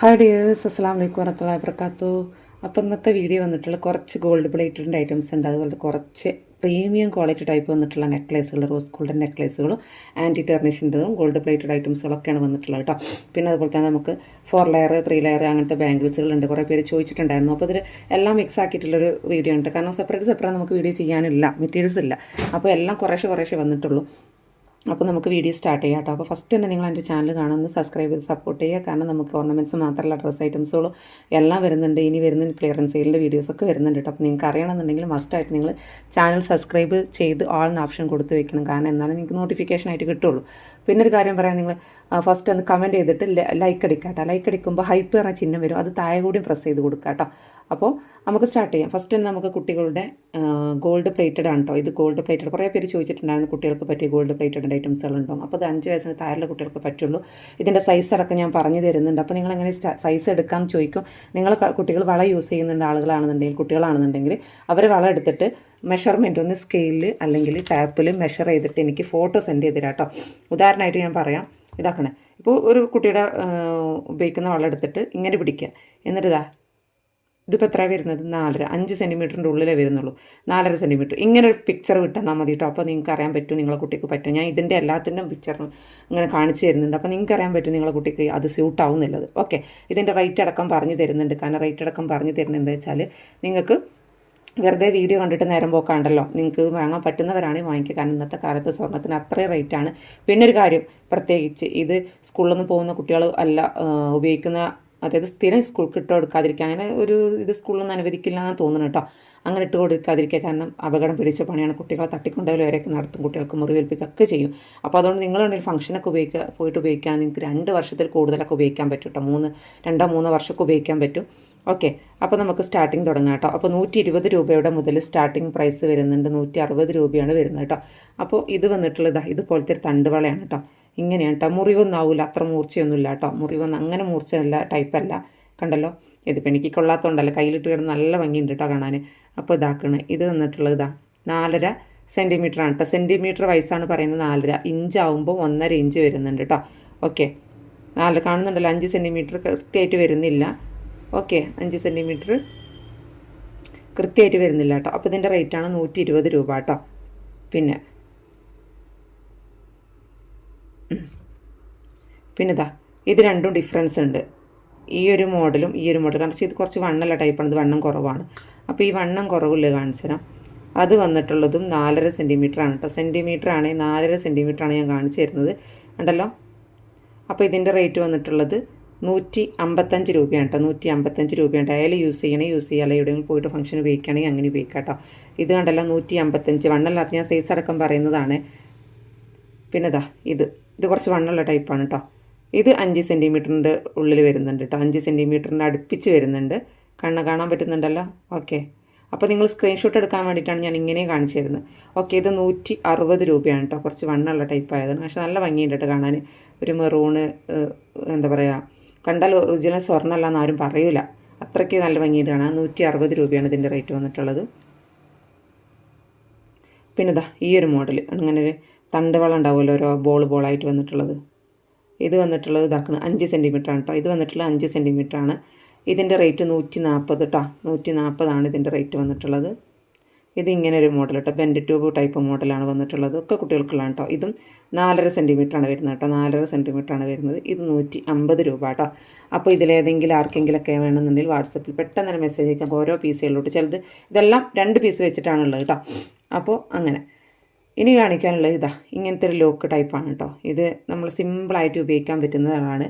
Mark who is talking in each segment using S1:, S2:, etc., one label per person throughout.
S1: Hi dears അസ്സാം വലൈക്കും വറഹത്തുള്ള വർക്കാത്തു അപ്പോൾ ഇന്നത്തെ വീഡിയോ വന്നിട്ടുള്ള കുറച്ച് ഗോൾഡ് പ്ലേറ്റഡ് ഐറ്റംസ് ഉണ്ട്. അതുപോലെ കുറച്ച് പ്രീമിയം ക്വാളിറ്റി ടൈപ്പ് വന്നിട്ടുള്ള നെക്ലേസുകൾ റോസ് ഗോൾഡൻ നെക്ലേസുകളും ആന്റി ടെർണിഷിന്റെതും ഗോൾഡ് പ്ലേറ്റഡ് ഐറ്റംസുകളൊക്കെയാണ് വന്നിട്ടുള്ളത് കേട്ടോ പിന്നെ അതുപോലെ തന്നെ നമുക്ക് ഫോർ ലെയർ ത്രീ ലെയർ അങ്ങനത്തെ ബാംഗിൾസുകളുണ്ട് കുറേ പേര് ചോദിച്ചിട്ടുണ്ടായിരുന്നു. അപ്പോൾ ഇതിൽ എല്ലാം മിക്സ് ആക്കിയിട്ടുള്ളൊരു വീഡിയോ ഉണ്ട്. കാരണം സെപ്പറേറ്റ് സെപ്പറേറ്റ് നമുക്ക് വീഡിയോ ചെയ്യാനില്ല. മെറ്റീരിയൽസ് ഇല്ല. അപ്പോൾ എല്ലാം കുറേശ്ശെ കുറേശ്ശെ വന്നിട്ടുള്ളൂ. അപ്പോൾ നമുക്ക് വീഡിയോ സ്റ്റാർട്ട് ചെയ്യാം കേട്ടോ. അപ്പോൾ ഫസ്റ്റ് തന്നെ നിങ്ങൾ എന്റെ ചാനൽ കാണുന്നത് സബ്സ്ക്രൈബ് ചെയ്ത് സപ്പോർട്ട് ചെയ്യുക. കാരണം നമുക്ക് ഓർണമെന്റ്സ് മാത്രമല്ല ഡ്രസ്സ് ഐറ്റംസുകളും എല്ലാം വരുന്നുണ്ട്. ഇനി വരുന്ന ക്ലിയറൻസ് സെയിലിന്റെ വീഡിയോസൊക്കെ വരുന്നുണ്ട് കേട്ടോ. അപ്പോൾ നിങ്ങൾക്ക് അറിയണമെന്നുണ്ടെങ്കിൽ മസ്റ്റായിട്ട് നിങ്ങൾ ചാനൽ സബ്സ്ക്രൈബ് ചെയ്ത് ആൾ എന്ന ഓപ്ഷൻ കൊടുത്ത് വെക്കണം. കാരണം എന്നാലും നിങ്ങൾക്ക് നോട്ടിഫിക്കേഷൻ ആയിട്ട് കിട്ടുള്ളൂ. പിന്നെ ഒരു കാര്യം പറയാം. നിങ്ങൾ ഫസ്റ്റ് ഒന്ന് കമന്റ് ചെയ്തിട്ട് ലൈക്ക് അടിക്കുക കേട്ടോ ലൈക്ക് അടിക്കുമ്പോൾ ഹൈപ്പ് പറഞ്ഞ ചിഹ്നം വരും. അത് താഴെ കൂടി പ്രസ് ചെയ്ത് കൊടുക്കുക കേട്ടോ അപ്പോൾ നമുക്ക് സ്റ്റാർട്ട് ചെയ്യാം. ഫസ്റ്റ് തന്നെ നമുക്ക് കുട്ടികളുടെ ഗോൾഡ് പ്ലേറ്റഡ് ആണ് കേട്ടോ ഇത് ഗോൾഡ് പ്ലേറ്റഡ് കുറേ പേര് ചോദിച്ചിട്ടുണ്ടായിരുന്നു കുട്ടികൾക്ക് പറ്റിയ ഗോൾഡ് പ്ലേറ്റഡ് ഐറ്റംസുകളുണ്ടോ അപ്പോൾ അത് അഞ്ച് വയസ്സിന് താഴെയുള്ള കുട്ടികൾക്ക് പറ്റുള്ളൂ. ഇതിന്റെ സൈസ് അടക്കം ഞാൻ പറഞ്ഞു തരുന്നുണ്ട്. അപ്പോൾ നിങ്ങൾ എങ്ങനെ സൈസ് എടുക്കാമെന്ന് ചോദിക്കും. നിങ്ങൾ കുട്ടികൾ വള യൂസ് ചെയ്യുന്നുണ്ട് ആളുകളാണെന്നുണ്ടെങ്കിൽ കുട്ടികളാണെന്നുണ്ടെങ്കിൽ അവർ വള എടുത്തിട്ട് മെഷർമെന്റ് ഒന്ന് സ്കെയിലിൽ അല്ലെങ്കിൽ ടാപ്പിൽ മെഷർ ചെയ്തിട്ട് എനിക്ക് ഫോട്ടോ സെൻഡ് ചെയ്ത് തരാം കേട്ടോ ഉദാഹരണമായിട്ട് ഞാൻ പറയാം. ഇതാക്കണേ. ഇപ്പോൾ ഒരു കുട്ടിയുടെ ഉപയോഗിക്കുന്ന വളം എടുത്തിട്ട് ഇങ്ങനെ പിടിക്കുക. എന്നിട്ട് ഇതാ ഇതിപ്പോൾ എത്ര വരുന്നത്? നാലര. അഞ്ച് സെന്റിമീറ്ററിന്റെ ഉള്ളിലേ വരുന്നുള്ളൂ. നാലര സെന്റിമീറ്റർ ഇങ്ങനെ ഒരു പിക്ചർ വിട്ടാൽ മതി കേട്ടോ അപ്പോൾ നിങ്ങൾക്ക് അറിയാൻ പറ്റും നിങ്ങളെ കുട്ടിക്ക് പറ്റും. ഞാൻ ഇതിന്റെ എല്ലാത്തിന്റെ പിക്ചർ ഇങ്ങനെ കാണിച്ചു തരുന്നുണ്ട്. അപ്പോൾ നിങ്ങൾക്ക് അറിയാൻ പറ്റും നിങ്ങളെ കുട്ടിക്ക് അത് സ്യൂട്ട് ആവുന്നുള്ളത്. ഓക്കെ ഇതിന്റെ റേറ്റ് അടക്കം പറഞ്ഞു തരുന്നുണ്ട്. കാരണം റേറ്റ് അടക്കം പറഞ്ഞു തരുന്നത് എന്താ വെച്ചാൽ നിങ്ങൾക്ക് വെറുതെ വീഡിയോ കണ്ടിട്ട് നേരം പോക്കാണ്ടല്ലോ. നിങ്ങൾക്ക് വാങ്ങാൻ പറ്റുന്നവരാണെങ്കിൽ വാങ്ങിക്കുക. കാരണം ഇന്നത്തെ കാലത്ത് സ്വർണത്തിന് അത്രയും റേറ്റാണ് പിന്നെ ഒരു കാര്യം പ്രത്യേകിച്ച് ഇത് സ്കൂളിൽ നിന്ന് പോകുന്ന കുട്ടികൾ അല്ല ഉപയോഗിക്കുന്ന അതായത് സ്ഥിരം സ്കൂൾക്ക് ഇട്ട് കൊടുക്കാതിരിക്കുക അങ്ങനെ ഒരു ഇത് സ്കൂളിലൊന്നും അനുവദിക്കില്ല എന്ന് തോന്നുന്നു കേട്ടോ. അങ്ങനെ ഇട്ട് കൊടുക്കാതിരിക്കുക കാരണം അപകടം പിടിച്ച പണിയാണ് കുട്ടികളെ തട്ടിക്കൊണ്ടുപോയി വരെയൊക്കെ നടത്തും. കുട്ടികൾക്ക് മുറിവേൽപ്പിക്കുകയൊക്കെ ചെയ്യും. അപ്പോൾ അതുകൊണ്ട് നിങ്ങളുണ്ടെങ്കിൽ ഫംഗ്ഷനൊക്കെ ഉപയോഗിക്കുക പോയിട്ട് ഉപയോഗിക്കുകയാണെങ്കിൽ നിങ്ങൾക്ക് രണ്ട് വർഷത്തിൽ കൂടുതലൊക്കെ ഉപയോഗിക്കാൻ പറ്റും കേട്ടോ. മൂന്ന് രണ്ടോ മൂന്നോ വർഷമൊക്കെ ഉപയോഗിക്കാൻ പറ്റും. ഓക്കെ അപ്പോൾ നമുക്ക് സ്റ്റാർട്ടിങ് തുടങ്ങാം കേട്ടോ. അപ്പോൾ നൂറ്റി ഇരുപത് രൂപയുടെ മുതൽ സ്റ്റാർട്ടിങ് പ്രൈസ് വരുന്നുണ്ട്. നൂറ്റി അറുപത് രൂപയാണ് വരുന്നത് കേട്ടോ. അപ്പോൾ ഇത് വന്നിട്ടുള്ളത് ഇതുപോലത്തെ ഒരു തണ്ടുവളയാണ് കേട്ടോ. ഇങ്ങനെയാണ് കേട്ടോ മുറിവൊന്നും ആവില്ല അത്ര മൂർച്ചയൊന്നുമില്ല കേട്ടോ മുറിവൊന്നും അങ്ങനെ മൂർച്ചയല്ല ടൈപ്പല്ല കണ്ടല്ലോ? ഇതിപ്പോൾ എനിക്ക് കൊള്ളാത്തതുകൊണ്ടല്ല കയ്യിലിട്ട് കിടന്ന് നല്ല ഭംഗിയുണ്ട് കേട്ടോ കാണാൻ. അപ്പോൾ ഇതാക്കണേ. ഇത് വന്നിട്ടുള്ളത് ഇതാ. നാലര സെന്റിമീറ്റർ ആണ് കേട്ടോ സെന്റിമീറ്റർ വയസ്സാണ് പറയുന്നത് നാലര. ഇഞ്ച് ആവുമ്പോൾ ഒന്നര ഇഞ്ച് വരുന്നുണ്ട് കേട്ടോ ഓക്കെ നാല് കാണുന്നുണ്ടല്ലോ. അഞ്ച് സെന്റിമീറ്റർ കൃത്യമായിട്ട് വരുന്നില്ല. ഓക്കെ അഞ്ച് സെന്റിമീറ്റർ കൃത്യമായിട്ട് വരുന്നില്ല കേട്ടോ അപ്പോൾ ഇതിന്റെ റേറ്റാണ് നൂറ്റി ഇരുപത് രൂപ കേട്ടോ പിന്നെ. പിന്നെ ഇതാ ഇത് രണ്ടും ഡിഫറൻസ് ഉണ്ട്. ഈ ഒരു മോഡലും ഈ ഒരു മോഡലും കാരണം ഇത് കുറച്ച് വണ്ണല്ല ടൈപ്പാണ് ഇത് വണ്ണം കുറവാണ്. അപ്പോൾ ഈ വണ്ണം കുറവില്ല കാണിച്ചു അത് വന്നിട്ടുള്ളതും നാലര സെന്റിമീറ്റർ ആണ് കേട്ടോ സെന്റിമീറ്റർ ആണ് നാലര സെന്റിമീറ്റർ ആണ് ഞാൻ കാണിച്ചു തരുന്നത്. ഉണ്ടല്ലോ അപ്പോൾ ഇതിന്റെ റേറ്റ് വന്നിട്ടുള്ളത് നൂറ്റി അമ്പത്തഞ്ച് രൂപയാണ് കേട്ടോ നൂറ്റി അമ്പത്തഞ്ച് രൂപയാണ് അയാൾ യൂസ് ചെയ്യണേ യൂസ് ചെയ്യാല്ല എവിടെയെങ്കിലും പോയിട്ട് ഫംഗ്ഷൻ ഉപയോഗിക്കുകയാണെങ്കിൽ അങ്ങനെ ഉപയോഗിക്കാം കേട്ടോ ഇത് കണ്ടല്ലോ നൂറ്റി അമ്പത്തഞ്ച് വണ്ണല്ലാത്ത ഞാൻ സൈസ് അടക്കം പറയുന്നതാണ്. പിന്നെ ഇതാ. ഇത് കുറച്ച് വണ്ണുള്ള ടൈപ്പാണ് കേട്ടോ ഇത് അഞ്ച് സെന്റിമീറ്ററിന്റെ ഉള്ളിൽ വരുന്നുണ്ട് കേട്ടോ അഞ്ച് സെന്റിമീറ്ററിന്റെ അടുപ്പിച്ച് വരുന്നുണ്ട്. കണ്ണ് കാണാൻ പറ്റുന്നുണ്ടല്ലോ? ഓക്കെ. അപ്പോൾ നിങ്ങൾ സ്ക്രീൻഷോട്ട് എടുക്കാൻ വേണ്ടിയിട്ടാണ് ഞാൻ ഇങ്ങനെ കാണിച്ചു തരുന്നത്. ഓക്കെ ഇത് നൂറ്റി അറുപത് രൂപയാണ് കേട്ടോ കുറച്ച് വണ്ണുള്ള ടൈപ്പായതാണ്. പക്ഷേ നല്ല ഭംഗിയുണ്ട് കേട്ടോ കാണാൻ. ഒരു മെറൂണ് എന്താ പറയുക കണ്ടാൽ ഒറിജിനൽ സ്വർണമല്ല എന്ന് ആരും പറയൂല. അത്രയ്ക്ക് നല്ല ഭംഗിയുണ്ട് കാണാൻ. നൂറ്റി അറുപത് രൂപയാണ് ഇതിന്റെ റേറ്റ് വന്നിട്ടുള്ളത്. പിന്നെ ഇതാ ഈ ഒരു മോഡൽ അങ്ങനെ ഒരു തണ്ടുവളം ഉണ്ടാവുമല്ലോ ഓരോ ബോൾ ബോളായിട്ട് വന്നിട്ടുള്ളത്. ഇത് വന്നിട്ടുള്ളത് ഇതാക്കണം അഞ്ച് സെന്റിമീറ്റർ ആണ് കേട്ടോ ഇത് വന്നിട്ടുള്ളത് അഞ്ച് സെന്റിമീറ്റർ ആണ്. ഇതിന്റെ റേറ്റ് നൂറ്റി നാൽപ്പത് കേട്ടോ നൂറ്റി നാൽപ്പതാണ് ഇതിന്റെ റേറ്റ് വന്നിട്ടുള്ളത്. ഇത് ഇങ്ങനെ ഒരു മോഡൽ കേട്ടോ ബെൻഡ് ട്യൂബ് ടൈപ്പ് മോഡലാണ് വന്നിട്ടുള്ളത്. ഒക്കെ കുട്ടികൾക്കുള്ളതാണ് കേട്ടോ ഇതും നാലര ആണ് വരുന്നത് കേട്ടോ നാലര ആണ് വരുന്നത്. ഇത് നൂറ്റി അമ്പത് രൂപ കേട്ടോ അപ്പോൾ ഇതിലേതെങ്കിലും ആർക്കെങ്കിലൊക്കെ വേണമെന്നുണ്ടെങ്കിൽ വാട്സപ്പിൽ പെട്ടെന്ന് തന്നെ മെസ്സേജ് അയക്കാം. ഓരോ പീസുകളിലോട്ട് ചിലത് ഇതെല്ലാം രണ്ട് പീസ് വെച്ചിട്ടാണുള്ളത് കേട്ടോ അപ്പോൾ അങ്ങനെ. ഇനി കാണിക്കാനുള്ളത് ഇതാ. ഇങ്ങനത്തെ ഒരു ലോക്ക് ടൈപ്പാണ് കേട്ടോ ഇത് നമ്മൾ സിമ്പിളായിട്ട് ഉപയോഗിക്കാൻ പറ്റുന്നതാണ്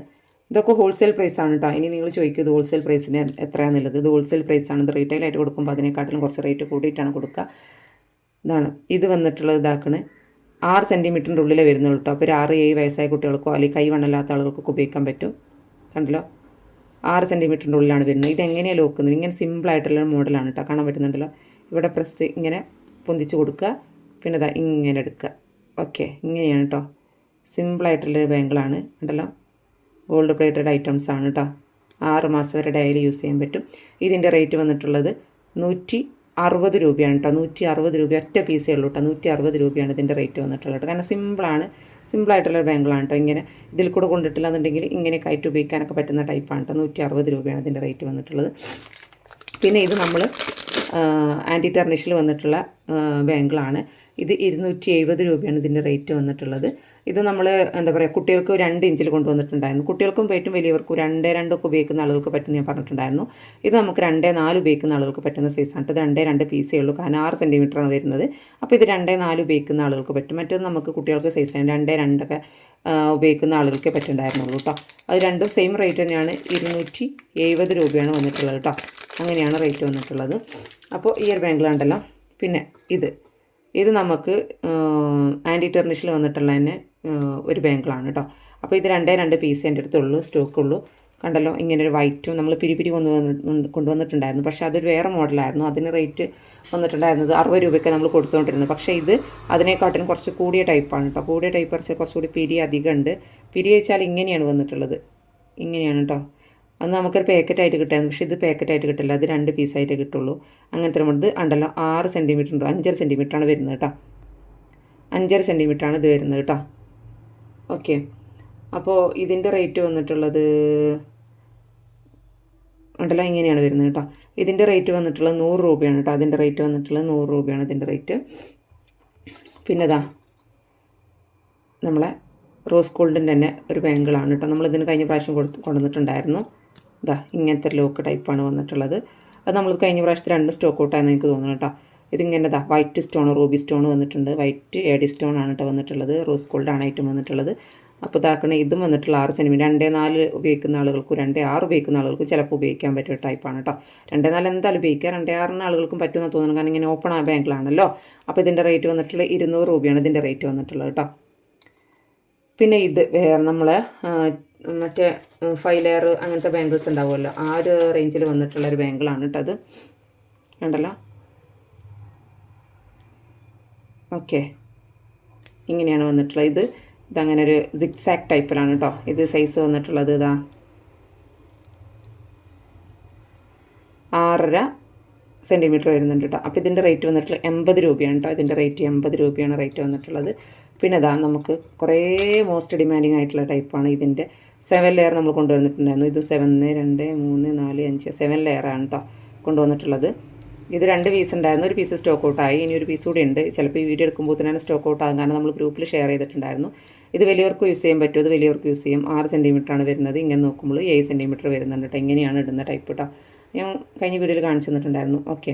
S1: ഇതൊക്കെ ഹോൾസെയിൽ പ്രൈസാണ് കേട്ടോ ഇനി നിങ്ങൾ ചോദിക്കും ഇത് ഹോൾസെയിൽ പ്രൈസിന് എത്രയാണെന്നുള്ളത് ഇത് ഹോൾസെയിൽ പ്രൈസാണ് ഇത് റീറ്റെയിൽ ആയിട്ട് കൊടുക്കുമ്പോൾ അതിനെക്കാട്ടിലും കുറച്ച് റേറ്റ് കൂടിയിട്ടാണ് കൊടുക്കുക. ഇതാണ്. ഇത് വന്നിട്ടുള്ളത് ഇതാക്കണ്. ആറ് സെന്റിമീറ്ററിന്റെ ഉള്ളിലേ വരുന്നുള്ളൂ കേട്ടോ അപ്പോൾ ഒരു ആറ് ഏഴ് വയസ്സായ കുട്ടികൾക്കോ അല്ലെങ്കിൽ കൈ വണ്ണല്ലാത്ത ആളുകൾക്കൊക്കെ ഉപയോഗിക്കാൻ പറ്റും. കണ്ടല്ലോ? ആറ് സെന്റിമീറ്ററിന്റെ ഉള്ളിലാണ് വരുന്നത്. ഇത് എങ്ങനെയാണ് ലോക്കുന്നത് ഇങ്ങനെ സിമ്പിളായിട്ടുള്ള മോഡലാണ് കേട്ടോ കാണാൻ പറ്റുന്നുണ്ടല്ലോ? ഇവിടെ പ്രസ് ഇങ്ങനെ പൊന്തിച്ച് കൊടുക്കുക. പിന്നെ ഇതാ ഇങ്ങനെ എടുക്കുക. ഓക്കെ ഇങ്ങനെയാണ് കേട്ടോ സിമ്പിളായിട്ടുള്ളൊരു ബാങ്കിളാണ് ഉണ്ടല്ലോ ഗോൾഡ് പ്ലേറ്റഡ് ഐറ്റംസ് ആണ് കേട്ടോ ആറ് മാസം വരെ ഡയലി യൂസ് ചെയ്യാൻ പറ്റും. ഇതിന്റെ റേറ്റ് വന്നിട്ടുള്ളത് നൂറ്റി അറുപത് രൂപയാണ് കേട്ടോ നൂറ്റി അറുപത് രൂപ ഒറ്റ പീസേ ഉള്ളൂ കേട്ടോ നൂറ്റി അറുപത് രൂപയാണ് ഇതിന്റെ റേറ്റ് വന്നിട്ടുള്ളത് കാരണം സിമ്പിളാണ്. സിമ്പിളായിട്ടുള്ള ബാങ്കിളാണ് കേട്ടോ ഇങ്ങനെ ഇതിൽ കൂടെ കൊണ്ടിട്ടില്ല എന്നുണ്ടെങ്കിൽ ഇങ്ങനെ കയറ്റി ഉപയോഗിക്കാനൊക്കെ പറ്റുന്ന ടൈപ്പാണ് കേട്ടോ നൂറ്റി അറുപത് രൂപയാണ് ഇതിന്റെ റേറ്റ് വന്നിട്ടുള്ളത്. പിന്നെ ഇത് നമ്മൾ ആന്റി ടെർണിഷിൽ വന്നിട്ടുള്ള ബാങ്കിളാണ്. ഇത് ഇരുന്നൂറ്റി എഴുപത് രൂപയാണ് ഇതിന്റെ റേറ്റ് വന്നിട്ടുള്ളത്. ഇത് നമ്മൾ എന്താ പറയുക കുട്ടികൾക്ക് രണ്ട് ഇഞ്ചിൽ കൊണ്ടുവന്നിട്ടുണ്ടായിരുന്നു. കുട്ടികൾക്കും പറ്റും വലിയവർക്കും രണ്ടേ രണ്ടൊക്കെ ഉപയോഗിക്കുന്ന ആളുകൾക്ക് പറ്റുന്ന ഞാൻ പറഞ്ഞിട്ടുണ്ടായിരുന്നു. ഇത് നമുക്ക് രണ്ടേ നാല് ഉപയോഗിക്കുന്ന ആളുകൾക്ക് പറ്റുന്ന സൈസാണ് ഇത് രണ്ടേ രണ്ട് പീസേ ഉള്ളൂ. കാരണം ആറ് സെന്റിമീറ്ററാണ് വരുന്നത്. അപ്പോൾ ഇത് രണ്ടേ നാല് ഉപയോഗിക്കുന്ന ആളുകൾക്ക് പറ്റും. മറ്റേത് നമുക്ക് കുട്ടികൾക്ക് സൈസാണ് രണ്ടേ രണ്ടൊക്കെ ഉപയോഗിക്കുന്ന ആളുകൾക്കേ പറ്റുണ്ടായിരുന്നുള്ളൂ കേട്ടോ. അത് രണ്ടും സെയിം റേറ്റ് തന്നെയാണ്. ഇരുന്നൂറ്റി എഴുപത് രൂപയാണ് വന്നിട്ടുള്ളത് കേട്ടോ. അങ്ങനെയാണ് റേറ്റ് വന്നിട്ടുള്ളത്. അപ്പോൾ ഇയർ ഒരു ബാങ്കിലുണ്ടല്ലോ പിന്നെ ഇത്. ഇത് നമുക്ക് ആന്റി ടെർണിഷിൽ വന്നിട്ടുള്ള തന്നെ ഒരു ബാങ്കിളാണ് കേട്ടോ അപ്പോൾ ഇത് രണ്ടേ രണ്ട് പീസ് എന്റെ അടുത്തുള്ളൂ സ്റ്റോക്കുള്ളൂ. കണ്ടല്ലോ ഇങ്ങനെ ഒരു വൈറ്റും നമ്മൾ പിരിപിരി കൊണ്ടുവന്ന് കൊണ്ടുവന്നിട്ടുണ്ടായിരുന്നു. പക്ഷേ അതൊരു വേറെ മോഡലായിരുന്നു. അതിന് റേറ്റ് വന്നിട്ടുണ്ടായിരുന്നത് അറുപത് രൂപയ്ക്ക് നമ്മൾ കൊടുത്തുകൊണ്ടിരുന്നത്. പക്ഷേ ഇത് അതിനെക്കാട്ടിലും കുറച്ച് കൂടിയ ടൈപ്പാണ് കേട്ടോ കൂടിയ ടൈപ്പ് കുറച്ച് കുറച്ചുകൂടി പിരി അധികം ഉണ്ട് പിരി വെച്ചാൽ ഇങ്ങനെയാണ് വന്നിട്ടുള്ളത്. ഇങ്ങനെയാണ് കേട്ടോ അത് നമുക്കൊരു പാക്കറ്റായിട്ട് കിട്ടായിരുന്നു പക്ഷേ ഇത് പാക്കറ്റായിട്ട് കിട്ടില്ല. അത് രണ്ട് പീസായിട്ട് കിട്ടുള്ളൂ. അങ്ങനത്തെ നമ്മൾ ഇത് ഉണ്ടല്ലോ ആറ് സെന്റിമീറ്റർ ഉണ്ടോ അഞ്ചര സെന്റിമീറ്ററാണ് വരുന്നത് കേട്ടോ അഞ്ചര സെന്റിമീറ്ററാണ് ഇത് വരുന്നത് കേട്ടോ ഓക്കെ. അപ്പോൾ ഇതിന്റെ റേറ്റ് വന്നിട്ടുള്ളത് ഉണ്ടല്ലോ ഇങ്ങനെയാണ് വരുന്നത് കേട്ടോ. ഇതിന്റെ റേറ്റ് വന്നിട്ടുള്ളത് നൂറ് രൂപയാണ് കേട്ടോ. അതിന്റെ റേറ്റ് വന്നിട്ടുള്ളത് നൂറ് രൂപയാണ് ഇതിന്റെ റേറ്റ്. പിന്നെ ഇതാ നമ്മളെ റോസ് ഗോൾഡിന്റെ തന്നെ ഒരു ബാങ്കിളാണ് കേട്ടോ. നമ്മളിതിന് കഴിഞ്ഞ പ്രാവശ്യം കൊടുത്ത് കൊണ്ടുവന്നിട്ടുണ്ടായിരുന്നു. ഇതാ ഇങ്ങനത്തെ ലോക്ക് ടൈപ്പാണ് വന്നിട്ടുള്ളത്. അത് നമ്മൾ കഴിഞ്ഞ പ്രാവശ്യത്തെ രണ്ട് സ്റ്റോക്ക് ഔട്ടായെന്ന് എനിക്ക് തോന്നുന്നു കേട്ടോ. ഇതിങ്ങനെ ഇതാ വൈറ്റ് സ്റ്റോൺ റൂബി സ്റ്റോൺ വന്നിട്ടുണ്ട്. വൈറ്റ് എഡി സ്റ്റോൺ ആണ് കേട്ടോ വന്നിട്ടുള്ളത്. റോസ് ഗോൾഡ് ആണ് ഐറ്റം വന്നിട്ടുള്ളത്. അപ്പോൾ ഇതാക്കണ ഇതും വന്നിട്ടുള്ള ആറ് സെന്റിമീറ്റർ രണ്ടേ നാല് ഉപയോഗിക്കുന്ന ആളുകൾക്കും രണ്ടേ ആറ് ഉപയോഗിക്കുന്ന ആളുകൾക്കും ചിലപ്പോൾ ഉപയോഗിക്കാൻ പറ്റിയ ടൈപ്പാണ് കേട്ടോ രണ്ടേ നാല് എന്തായാലും ഉപയോഗിക്കുക രണ്ടേ ആറിന് ആളുകൾക്കും പറ്റുമെന്ന് തോന്നുന്നു. കാരണം ഇങ്ങനെ ഓപ്പൺ ആ ബാങ്കിലാണല്ലോ. അപ്പോൾ ഇതിന്റെ റേറ്റ് വന്നിട്ടുള്ള ഇരുന്നൂറ് രൂപയാണ് ഇതിന്റെ റേറ്റ് വന്നിട്ടുള്ളത് കേട്ടോ പിന്നെ ഇത് വേറെ നമ്മൾ മറ്റേ ഫൈവ് ലെയർ അങ്ങനത്തെ ബാങ്കിൾസ് ഉണ്ടാവുമല്ലോ. ആ ഒരു റേഞ്ചിൽ വന്നിട്ടുള്ള ഒരു ബാങ്കിളാണ് കേട്ടോ അത്. കണ്ടല്ലോ? ഓക്കെ. ഇങ്ങനെയാണ് വന്നിട്ടുള്ളത്. ഇത് ഇതങ്ങനെ ഒരു സിക്സാക്ട് ടൈപ്പിലാണ് കേട്ടോ ഇത് സൈസ് വന്നിട്ടുള്ളത് ഇതാ. ആറര സെന്റിമീറ്റർ വരുന്നുണ്ട് കേട്ടോ അപ്പോൾ ഇതിന്റെ റേറ്റ് വന്നിട്ടുള്ളത് എൺപത് രൂപയാണ് കേട്ടോ ഇതിന്റെ റേറ്റ് എൺപത് രൂപയാണ് റേറ്റ് വന്നിട്ടുള്ളത്. പിന്നെ ഇതാ നമുക്ക് കുറേ മോസ്റ്റ് ഡിമാൻഡിങ് ആയിട്ടുള്ള ടൈപ്പാണ് ഇതിന്റെ സെവൻ ലെയർ നമ്മൾ കൊണ്ടുവന്നിട്ടുണ്ടായിരുന്നു. ഇത് സെവൻ രണ്ട് മൂന്ന് നാല് അഞ്ച് സെവൻ ലെയറാണ് കേട്ടോ കൊണ്ടുവന്നിട്ടുള്ളത്. ഇത് രണ്ട് പീസ് ഉണ്ടായിരുന്നു. ഒരു പീസ് സ്റ്റോക്ക് ഔട്ടായി ഇനി ഒരു പീസ് കൂടി ഉണ്ട്. ചിലപ്പോൾ ഈ വീഡിയോ എടുക്കുമ്പോൾ തന്നെ സ്റ്റോക്ക് ഔട്ട് ആകും കാരണം നമ്മൾ ഗ്രൂപ്പിൽ ഷെയർ ചെയ്തിട്ടുണ്ടായിരുന്നു. ഇത് വലിയവർക്ക് യൂസ് ചെയ്യാൻ പറ്റും അത് വലിയവർക്ക് യൂസ് ചെയ്യും. ആറ് ആണ് വരുന്നത്. ഇങ്ങനെ നോക്കുമ്പോൾ ഏഴ് സെന്റിമീറ്റർ വരുന്നുണ്ട് കേട്ടോ. ഇങ്ങനെയാണ് ഇടുന്ന ടൈപ്പ് കേട്ടോ ഞാൻ കഴിഞ്ഞ വീഡിയോയിൽ കാണിച്ചു തന്നിട്ടുണ്ടായിരുന്നു. ഓക്കെ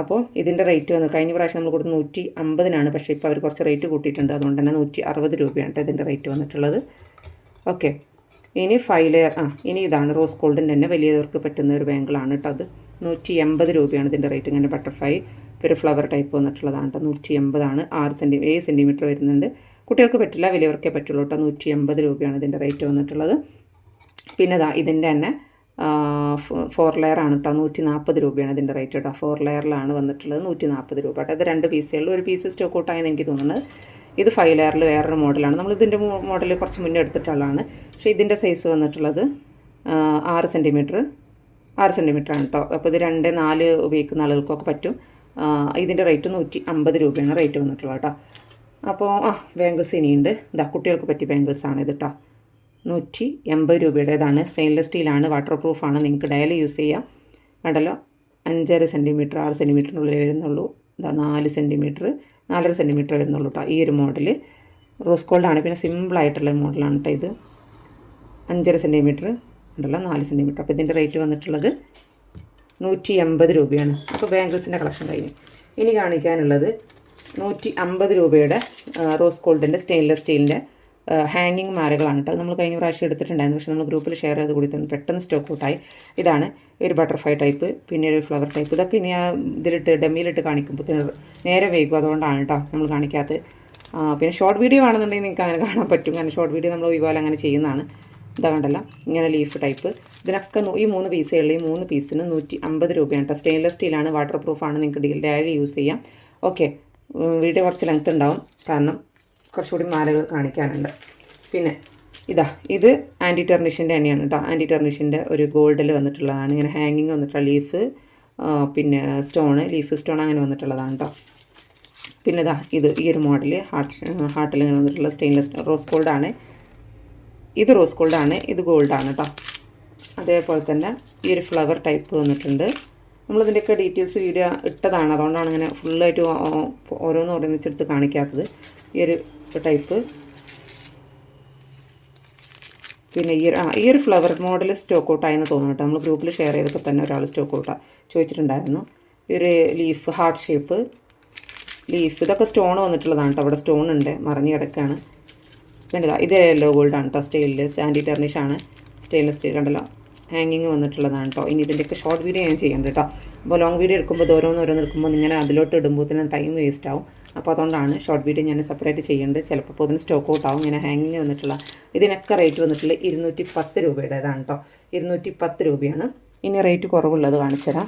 S1: അപ്പോൾ ഇതിന്റെ റേറ്റ് വന്നു കഴിഞ്ഞ പ്രാവശ്യം നമ്മൾ കൊടുത്ത് നൂറ്റി അമ്പതിനാണ് പക്ഷേ ഇപ്പോൾ അവർ കുറച്ച് റേറ്റ് കൂട്ടിയിട്ടുണ്ട്. അതുകൊണ്ട് തന്നെ നൂറ്റി അറുപത് രൂപയാണ് കേട്ടോ ഇതിന്റെ റേറ്റ് വന്നിട്ടുള്ളത്. ഓക്കെ ഇനി ഫൈവ് ലെയർ ആ ഇനി ഇതാണ്. റോസ് ഗോൾഡിന്റെ തന്നെ വലിയവർക്ക് പറ്റുന്ന ഒരു ബാങ്കിളാണ് കേട്ടോ അത്. നൂറ്റി എൺപത് രൂപയാണ് ഇതിന്റെ റേറ്റ് ഇങ്ങനെ ബട്ടർഫ്ലൈ ഒരു ഫ്ലവർ ടൈപ്പ് വന്നിട്ടുള്ളതാണ് കേട്ടോ. നൂറ്റി എൺപതാണ് ആറ് സെന്റി ഏഴ് സെന്റിമീറ്റർ വരുന്നുണ്ട്. കുട്ടികൾക്ക് പറ്റില്ല വലിയവർക്കേ പറ്റുള്ളൂ കേട്ടോ. നൂറ്റി എൺപത് രൂപയാണ് ഇതിന്റെ റേറ്റ് വന്നിട്ടുള്ളത്. പിന്നെ ഇതാ ഇതിന്റെ തന്നെ ഫോർ ലെയർ ആണ് കേട്ടോ. നൂറ്റി നാൽപ്പത് രൂപയാണ് ഇതിന്റെ റേറ്റ് കേട്ടോ. ഫോർ ലെയറിലാണ് വന്നിട്ടുള്ളത് നൂറ്റി നാൽപ്പത് രൂപ. കേട്ടോ ഇത് രണ്ട് പീസേ ഉള്ളൂ. ഒരു പീസ് സ്റ്റോക്ക് ഔട്ടായെന്ന് എനിക്ക് തോന്നുന്നത്. ഇത് ഫൈവ് ലെയറിൽ വേറൊരു മോഡലാണ് നമ്മൾ ഇതിന്റെ മോഡൽ കുറച്ച് മുന്നേ എടുത്തിട്ടുള്ളതാണ്. പക്ഷേ ഇതിന്റെ സൈസ് വന്നിട്ടുള്ളത് ആറ് സെന്റിമീറ്റർ ആറ് സെന്റിമീറ്റർ ആണ് കേട്ടോ അപ്പോൾ ഇത് രണ്ട് നാല് ഉപയോഗിക്കുന്ന ആളുകൾക്കൊക്കെ പറ്റും. ഇതിന്റെ റേറ്റ് നൂറ്റി അമ്പത് രൂപയാണ് റേറ്റ് വന്നിട്ടുള്ളത് കേട്ടോ അപ്പോൾ ആ ബാംഗിൾസ് ഇനിയുണ്ട്. ഇതാ കുട്ടികൾക്ക് പറ്റിയ ബാംഗിൾസ് ആണ് ഇത് കേട്ടോ നൂറ്റി എൺപത് രൂപയുടേതാണ്. സ്റ്റെയിൻലെസ് സ്റ്റീലാണ് വാട്ടർ പ്രൂഫാണ് നിങ്ങൾക്ക് ഡയലി യൂസ് ചെയ്യാം. കണ്ടല്ലോ? അഞ്ചര സെന്റിമീറ്റർ ആറ് സെന്റിമീറ്ററിനുള്ളിൽ വരുന്നുള്ളൂ. ഇതാ നാല് സെന്റിമീറ്റർ നാലര സെന്റിമീറ്റർ വരുന്നുള്ളൂ കേട്ടോ ഈ ഒരു മോഡൽ റോസ് ഗോൾഡാണ് പിന്നെ സിമ്പിളായിട്ടുള്ള മോഡലാണ് കേട്ടോ ഇത്. അഞ്ചര സെന്റിമീറ്റർ ഉണ്ടല്ലോ നാല് സെന്റിമീറ്റർ അപ്പോൾ ഇതിന്റെ റേറ്റ് വന്നിട്ടുള്ളത് നൂറ്റി എൺപത് രൂപയാണ് അപ്പോൾ ബാംഗിൾസിന്റെ കളക്ഷൻ കഴിഞ്ഞു. ഇനി കാണിക്കാനുള്ളത് നൂറ്റി അമ്പത് രൂപയുടെ റോസ് ഗോൾഡിന്റെ സ്റ്റെയിൻലെസ് സ്റ്റീലിന്റെ ഹാങ്ങിങ് മാലകളാണ് കേട്ടോ. നമ്മൾ കഴിഞ്ഞ പ്രാവശ്യം എടുത്തിട്ടുണ്ടായിരുന്നു. പക്ഷേ നമ്മൾ ഗ്രൂപ്പിൽ ഷെയർ ചെയ്ത് കൂടി തന്നെ. പെട്ടെന്ന് സ്റ്റോക്ക് ഔട്ടായി ഇതാണ് ഒരു ബട്ടർഫ്ലൈ ടൈപ്പ് പിന്നെ ഒരു ഫ്ലവർ ടൈപ്പ് ഇതൊക്കെ ഇനി ആ ഇതിലിട്ട് ഡെമ്മിയിലിട്ട് കാണിക്കുമ്പോൾ നേരെ വൈകും. അതുകൊണ്ടാണ് കേട്ടോ നമ്മൾ കാണിക്കാത്തത്. പിന്നെ ഷോർട്ട് വീഡിയോ ആണെന്നുണ്ടെങ്കിൽ നിങ്ങൾക്ക് അങ്ങനെ കാണാൻ പറ്റും. കാരണം ഷോർട്ട് വീഡിയോ നമ്മൾ ഇതുപോലെ അങ്ങനെ ചെയ്യുന്നതാണ്. ഇതാ കണ്ടല്ല ഇങ്ങനെ ലീഫ് ടൈപ്പ് ഇതിനൊക്കെ ഈ മൂന്ന് പീസേ ഈ മൂന്ന് പീസിന് നൂറ്റി അമ്പത് രൂപയാണ് കേട്ടോ സ്റ്റെയിൻലെസ് സ്റ്റീലാണ് വാട്ടർ പ്രൂഫാണ് നിങ്ങൾക്ക് ഡെയിലി യൂസ് ചെയ്യാം. ഓക്കെ വീഡിയോ കുറച്ച് ലെങ്ത് ഉണ്ടാവും. കാരണം കുറച്ചുകൂടി മാലകൾ കാണിക്കാനുണ്ട്. പിന്നെ ഇതാ ഇത് ആന്റി ടെർണിഷിന്റെ തന്നെയാണ് കേട്ടോ ആന്റി ടെർണിഷിന്റെ ഒരു ഗോൾഡിൽ വന്നിട്ടുള്ളതാണ്. ഇങ്ങനെ ഹാങ്ങിങ് വന്നിട്ടുള്ള ലീഫ് പിന്നെ സ്റ്റോണ് ലീഫ് സ്റ്റോൺ അങ്ങനെ വന്നിട്ടുള്ളതാണ് കേട്ടോ പിന്നെ ഇതാ ഇത് ഈ ഒരു മോഡൽ ഹാർട്ട് ഹാർട്ടിൽ ഇങ്ങനെ വന്നിട്ടുള്ള സ്റ്റെയിൻലെസ് റോസ് ഗോൾഡാണ് ഇത് റോസ് ഗോൾഡാണ് ഇത് ഗോൾഡാണ് കേട്ടോ അതേപോലെ തന്നെ ഈ ഒരു ഫ്ലവർ ടൈപ്പ് വന്നിട്ടുണ്ട്. നമ്മളിതിന്റെയൊക്കെ ഡീറ്റെയിൽസ് വീഡിയോ ഇട്ടതാണ്. അതുകൊണ്ടാണ് ഇങ്ങനെ ഫുള്ളായിട്ട് ഓരോന്ന് ഓരോന്നിച്ചെടുത്ത് കാണിക്കാത്തത്. ഈ ഒരു ടൈപ്പ് പിന്നെ ഈ ആ ഈ ഒരു ഫ്ലവർ മോഡൽ സ്റ്റോക്ക് ഔട്ടായെന്ന് തോന്നുന്നു കേട്ടോ നമ്മൾ ഗ്രൂപ്പിൽ ഷെയർ ചെയ്തപ്പോൾ തന്നെ ഒരാൾ സ്റ്റോക്ക് ഔട്ടാണ് ചോദിച്ചിട്ടുണ്ടായിരുന്നു. ഈ ഒരു ലീഫ് ഹാർട്ട് ഷേപ്പ് ലീഫ് ഇതൊക്കെ സ്റ്റോൺ വന്നിട്ടുള്ളതാണ് കേട്ടോ അവിടെ സ്റ്റോൺ ഉണ്ട് മറിഞ്ഞ് കിടക്കുകയാണ് പിന്നെ ഇതാ യെല്ലോ ഗോൾഡാണ് കേട്ടോ സ്റ്റെയിൻലെസ് ആന്റി ടെർണിഷ് ആണ്. സ്റ്റെയിൻലെസ് സ്റ്റീൽ കണ്ടല്ലോ? ഹാങ്ങിങ് വന്നിട്ടുള്ളതാണ് കേട്ടോ ഇനി ഇതിന്റെയൊക്കെ ഷോർട്ട് വീഡിയോ ഞാൻ ചെയ്യുന്നത് കേട്ടോ. അപ്പോൾ ലോങ് വീഡിയോ എടുക്കുമ്പോൾ ഓരോന്ന് ഓരോന്ന് എടുക്കുമ്പോൾ ഇങ്ങനെ അതിലോട്ട് തന്നെ ടൈം വേസ്റ്റ് ആവും. അപ്പോൾ അതുകൊണ്ടാണ് ഷോർട്ട് വീഡിയോ ഞാൻ സെപ്പറേറ്റ് ചെയ്യുന്നുണ്ട് ചിലപ്പോൾ പോകുന്ന സ്റ്റോക്ക് ഔട്ട് ആവും. ഇങ്ങനെ ഹാങ്ങിങ് വന്നിട്ടുള്ള ഇതിനൊക്കെ റേറ്റ് വന്നിട്ടുള്ള ഇരുന്നൂറ്റി പത്ത് രൂപയുടേതാണ് കേട്ടോ ഇരുന്നൂറ്റി പത്ത് രൂപയാണ്. ഇനി റേറ്റ് കുറവുള്ളത് കാണിച്ചു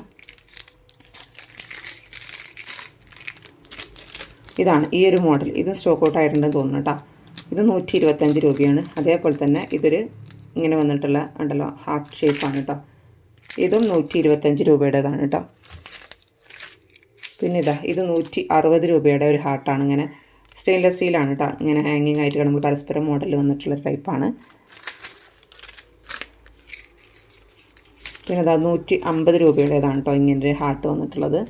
S1: ഇതാണ് ഈ ഒരു മോഡൽ ഇത് സ്റ്റോക്ക് ഔട്ട് ആയിട്ടുണ്ടെന്ന് തോന്നുന്നു കേട്ടോ ഇത് നൂറ്റി ഇരുപത്തഞ്ച് രൂപയാണ്. അതേപോലെ തന്നെ ഇതൊരു ഇങ്ങനെ വന്നിട്ടുള്ള ഉണ്ടല്ലോ ഹാർട്ട് ഷേപ്പാണ് കേട്ടോ ഇതും നൂറ്റി ഇരുപത്തഞ്ച് രൂപയുടേതാണ് കേട്ടോ പിന്നെ ഇതാ ഇത് നൂറ്റി അറുപത് രൂപയുടെ ഒരു ഹാർട്ടാണ് ഇങ്ങനെ. സ്റ്റെയിൻലെസ് സ്റ്റീലാണ് കേട്ടോ ഇങ്ങനെ ഹാങ്ങിങ് ആയിട്ട് നമ്മൾ പരസ്പരം മോഡൽ വന്നിട്ടുള്ള ടൈപ്പാണ് പിന്നെ ഇതാ നൂറ്റി അമ്പത് രൂപയുടേതാണ് കേട്ടോ ഇങ്ങനെ ഒരു ഹാർട്ട് വന്നിട്ടുള്ളത്.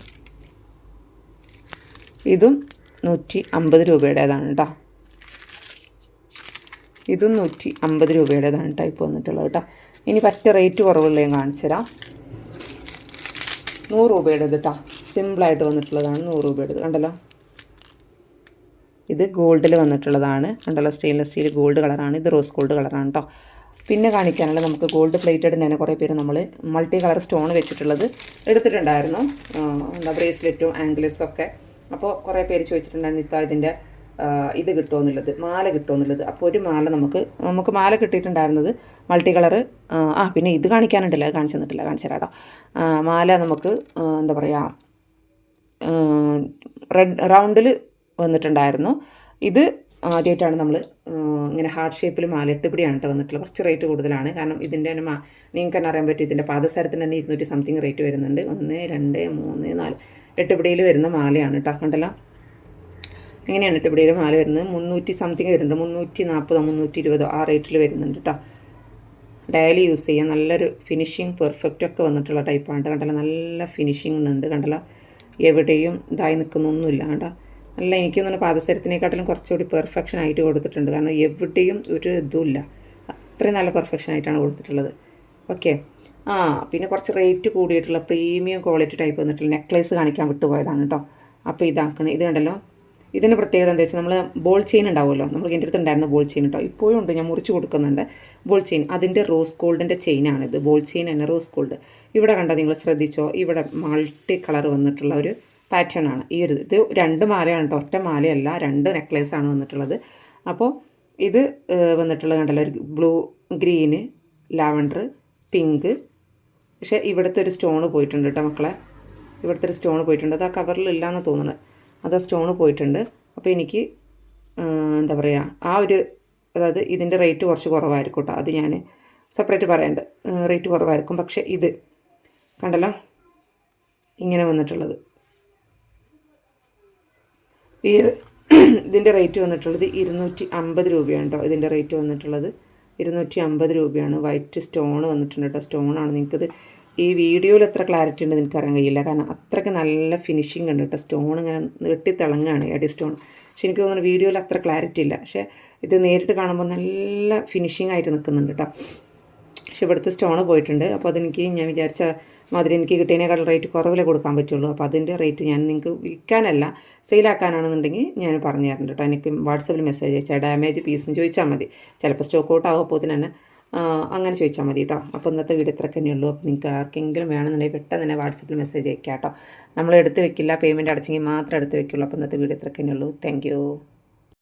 S1: ഇതും നൂറ്റി അമ്പത് രൂപയുടേതാണ് കേട്ടോ ഇതും നൂറ്റി അമ്പത് രൂപയുടേതാണ് ടൈപ്പ് വന്നിട്ടുള്ളത് കേട്ടോ ഇനി പറ്റ റേറ്റ് കുറവുള്ള ഞാൻ കാണിച്ചു തരാം. നൂറ് രൂപയുടേത് കേട്ടോ സിമ്പിളായിട്ട് വന്നിട്ടുള്ളതാണ് നൂറ് രൂപയുടേത്. കണ്ടല്ലോ? ഇത് ഗോൾഡിൽ വന്നിട്ടുള്ളതാണ്. കണ്ടല്ലോ? സ്റ്റെയിൻലെസ് സ്റ്റീൽ ഗോൾഡ് കളറാണ് ഇത് റോസ് ഗോൾഡ് കളറാണ് കേട്ടോ പിന്നെ കാണിക്കാനുള്ള നമുക്ക് ഗോൾഡ് പ്ലേറ്റഡ് തന്നെ കുറേ പേര് നമ്മൾ മൾട്ടി കളർ സ്റ്റോൺ വെച്ചിട്ടുള്ളത് എടുത്തിട്ടുണ്ടായിരുന്നു. എന്താ ബ്രേസ്ലെറ്റും ആംഗ്ലേഴ്സും ഒക്കെ. അപ്പോൾ കുറേ പേര് ചോദിച്ചിട്ടുണ്ടായിരുന്നു ഇത്താ ഇതിന്റെ ഇത് കിട്ടുമെന്നുള്ളത് മാല കിട്ടുമെന്നുള്ളത് അപ്പോൾ ഒരു മാല നമുക്ക് നമുക്ക് മാല കിട്ടിയിട്ടുണ്ടായിരുന്നത് മൾട്ടി കളറ് ആ പിന്നെ ഇത് കാണിക്കാനുണ്ടല്ലോ അത് കാണിച്ചു തന്നിട്ടില്ല കാണിച്ചു മാല നമുക്ക് എന്താ പറയുക റെഡ് റൗണ്ടിൽ വന്നിട്ടുണ്ടായിരുന്നു. ഇത് ആദ്യമായിട്ടാണ് നമ്മൾ ഇങ്ങനെ ഹാർട്ട് ഷേപ്പിൽ മാല ഇവിടെയാണ് കേട്ടോ വന്നിട്ടുള്ളത്. കുറച്ച് റേറ്റ് കൂടുതലാണ്. കാരണം ഇതിന്റെ തന്നെ മാ നിങ്ങൾക്ക് തന്നെ അറിയാൻ പറ്റും ഇതിന്റെ പാദസരത്തിന് തന്നെ ഇരുന്നൂറ്റി സംതിങ് റേറ്റ് വരുന്നുണ്ട്. ഒന്ന് രണ്ട് മൂന്ന് നാല് എട്ടുപിടിയിൽ വരുന്ന മാലയാണ് കേട്ടോ കണ്ടല്ലോ? ഇങ്ങനെയാണ് ഒരു മാല വരുന്നത്. മുന്നൂറ്റി സംതിങ് വരുന്നുണ്ട്. മുന്നൂറ്റി നാൽപ്പതോ മുന്നൂറ്റി ഇരുപതോ ആ റേറ്റിൽ വരുന്നുണ്ട് കേട്ടോ ഡെയിലി യൂസ് ചെയ്യാൻ നല്ലൊരു ഫിനിഷിങ് പെർഫെക്റ്റ് ഒക്കെ വന്നിട്ടുള്ള ടൈപ്പാണ് കണ്ടല്ലോ നല്ല ഫിനിഷിങ് ഉണ്ട് കണ്ടല്ലോ എവിടെയും ഇതായി നിൽക്കുന്നൊന്നുമില്ല കേട്ടോ നല്ല എനിക്ക് തോന്നുന്നു പാദസരത്തിനെക്കാട്ടിലും കുറച്ചുകൂടി പെർഫെക്ഷൻ ആയിട്ട് കൊടുത്തിട്ടുണ്ട്. കാരണം എവിടെയും ഒരു ഇതുമില്ല. അത്രയും നല്ല പെർഫെക്ഷൻ ആയിട്ടാണ് കൊടുത്തിട്ടുള്ളത്. ഓക്കെ ആ പിന്നെ കുറച്ച് റേറ്റ് കൂടിയിട്ടുള്ള പ്രീമിയം ക്വാളിറ്റി ടൈപ്പ് വന്നിട്ടുള്ള നെക്ലേസ് കാണിക്കാൻ വിട്ടുപോയതാണ് കേട്ടോ അപ്പോൾ ഇതാക്കണം. ഇത് കണ്ടല്ലോ ഇതിന് പ്രത്യേകത എന്താ വെച്ചാൽ നമ്മൾ ബോൾ ചെയിൻ ഉണ്ടാവുമല്ലോ? നമ്മൾ എന്റെ അടുത്ത് ഉണ്ടായിരുന്ന ബോൾ ചെയിൻ കേട്ടോ ഇപ്പോഴും ഉണ്ട്. ഞാൻ മുറിച്ച് കൊടുക്കുന്നുണ്ട്. ബോൾ ചെയിൻ അതിന്റെ റോസ് ഗോൾഡിന്റെ ചെയിനാണിത് ബോൾ ചെയിൻ തന്നെ റോസ് ഗോൾഡ് ഇവിടെ കണ്ടോ നിങ്ങൾ ശ്രദ്ധിച്ചോ? ഇവിടെ മൾട്ടി കളർ വന്നിട്ടുള്ള ഒരു പാറ്റേൺ ആണ്. ഈ ഒരു ഇത് രണ്ട് മാലയാണ് കേട്ടോ ഒറ്റ മാലയല്ല. രണ്ട് നെക്ലേസ് ആണ് വന്നിട്ടുള്ളത്. അപ്പോൾ ഇത് വന്നിട്ടുള്ളത് കണ്ടല്ലോ. ഒരു ബ്ലൂ ഗ്രീന് ലാവൻഡർ പിങ്ക് പക്ഷേ ഇവിടുത്തെ ഒരു സ്റ്റോണ് പോയിട്ടുണ്ട് കേട്ടോ മക്കളെ. ഇവിടുത്തെ ഒരു സ്റ്റോൺ പോയിട്ടുണ്ട്. അത് ആ കവറിൽ ഇല്ലയെന്ന് തോന്നുന്നത്. അത് ആ സ്റ്റോണ് പോയിട്ടുണ്ട്. അപ്പോൾ എനിക്ക് എന്താ പറയുക ആ ഒരു അതായത് ഇതിന്റെ റേറ്റ് കുറച്ച് കുറവായിരിക്കും കേട്ടോ. അത് ഞാൻ സെപ്പറേറ്റ് പറയാണ്ട്. റേറ്റ് കുറവായിരിക്കും. പക്ഷേ ഇത് കണ്ടല്ലോ ഇങ്ങനെ വന്നിട്ടുള്ളത്. ഈ ഇതിന്റെ റേറ്റ് വന്നിട്ടുള്ളത് ഇരുന്നൂറ്റി അമ്പത് രൂപയാണ് കേട്ടോ. ഇതിന്റെ റേറ്റ് വന്നിട്ടുള്ളത് ഇരുന്നൂറ്റി അമ്പത് രൂപയാണ്. വൈറ്റ് സ്റ്റോൺ വന്നിട്ടുണ്ട് കേട്ടോ. സ്റ്റോണാണ്. നിങ്ങൾക്കത് ഈ വീഡിയോയിൽ എത്ര ക്ലാരിറ്റി ഉണ്ട് നിനക്കറിയാൻ കഴിയില്ല. കാരണം അത്രയ്ക്ക് നല്ല ഫിനിഷിംഗ് ഉണ്ട് കേട്ടോ. സ്റ്റോൺ ഇങ്ങനെ വെട്ടിത്തിളങ്ങാണ് എടി സ്റ്റോൺ പക്ഷെ എനിക്ക് തോന്നുന്നു വീഡിയോയിൽ അത്ര ക്ലാരിറ്റി ഇല്ല. പക്ഷേ ഇത് നേരിട്ട് കാണുമ്പോൾ നല്ല ഫിനിഷിംഗ് ആയിട്ട് നിൽക്കുന്നുണ്ട് കേട്ടോ. പക്ഷെ ഇവിടുത്തെ സ്റ്റോണ് പോയിട്ടുണ്ട്. അപ്പോൾ അതെനിക്ക് ഞാൻ വിചാരിച്ച മാതിരി എനിക്ക് കിട്ടിയതിനേക്കാൾ റേറ്റ് കുറവിലേ കൊടുക്കാൻ പറ്റുള്ളൂ. അപ്പോൾ അതിന്റെ റേറ്റ് ഞാൻ നിങ്ങൾക്ക് വിൽക്കാനല്ല സെയിലാക്കാനാണെന്നുണ്ടെങ്കിൽ ഞാൻ പറഞ്ഞു തരുന്നുണ്ട് കേട്ടോ. എനിക്ക് വാട്സപ്പിൽ മെസ്സേജ് അയച്ചാൽ ഡാമേജ് പീസിന് ചോദിച്ചാൽ മതി. ചിലപ്പോൾ സ്റ്റോക്ക് ഔട്ട് ആകുമ്പോൾ തന്നെ അങ്ങനെ ചോദിച്ചാൽ മതി കേട്ടോ അപ്പോൾ ഇന്നത്തെ വീഡിയോ തന്നെ തന്നെയുള്ളൂ അപ്പോൾ നിങ്ങൾക്ക് ആർക്കെങ്കിലും വേണമെന്നുണ്ടെങ്കിൽ പെട്ടെന്ന് തന്നെ വാട്സപ്പിൽ മെസ്സേജ് അയക്കാം കേട്ടോ നമ്മൾ എടുത്ത് വെക്കില്ല പേയ്മെന്റ് അടച്ചെങ്കിൽ മാത്രം എടുത്ത് വെക്കുള്ളൂ. അപ്പോൾ ഇന്നത്തെ വീഡിയോ തന്നെ തന്നെയുള്ളൂ താങ്ക്